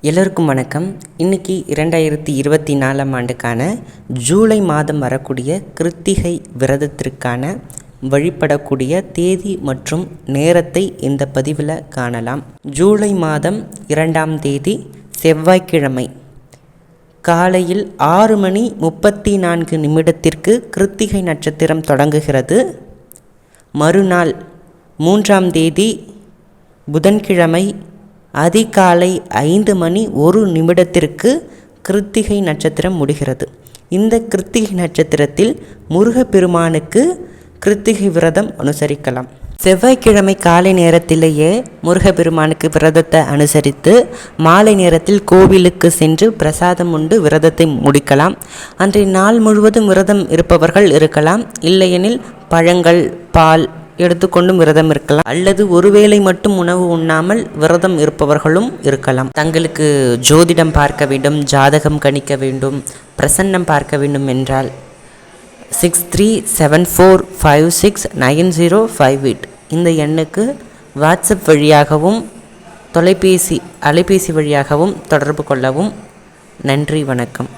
எல்லோருக்கும் வணக்கம். இன்னைக்கு இரண்டாயிரத்தி இருபத்தி நாலாம் ஆண்டுக்கான ஜூலை மாதம் வரக்கூடிய கிருத்திகை விரதத்திற்கான வழிபடக்கூடிய தேதி மற்றும் நேரத்தை இந்த பதிவில் காணலாம். ஜூலை மாதம் இரண்டாம் தேதி செவ்வாய்க்கிழமை. காலையில் ஆறு மணி முப்பத்தி நான்கு நிமிடத்திற்கு கிருத்திகை நட்சத்திரம் தொடங்குகிறது. மறுநாள் மூன்றாம் தேதி புதன்கிழமை அதிகாலை ஐந்து மணி ஒரு நிமிடத்திற்கு கிருத்திகை நட்சத்திரம் முடிகிறது. இந்த கிருத்திகை நட்சத்திரத்தில் முருகப்பெருமானுக்கு கிருத்திகை விரதம் அனுசரிக்கலாம். செவ்வாய்க்கிழமை காலை நேரத்திலேயே முருகப்பெருமானுக்கு விரதத்தை அனுசரித்து மாலை நேரத்தில் கோவிலுக்கு சென்று பிரசாதம் உண்டு விரதத்தை முடிக்கலாம். அன்றைய நாள் முழுவதும் விரதம் இருப்பவர்கள் இருக்கலாம். இல்லையெனில் பழங்கள் பால் எடுத்துக்கொண்டும் விரதம் இருக்கலாம். அல்லது ஒருவேளை மட்டும் உணவு உண்ணாமல் விரதம் இருப்பவர்களும் இருக்கலாம். தங்களுக்கு ஜோதிடம் பார்க்க வேண்டும் ஜாதகம் கணிக்க வேண்டும் பிரசன்னம் பார்க்க வேண்டும் என்றால் six three seven four five six nine zero five eight இந்த எண்ணுக்கு வாட்ஸ்அப் வழியாகவும் தொலைபேசி அலைபேசி வழியாகவும் தொடர்பு கொள்ளவும் நன்றி வணக்கம்.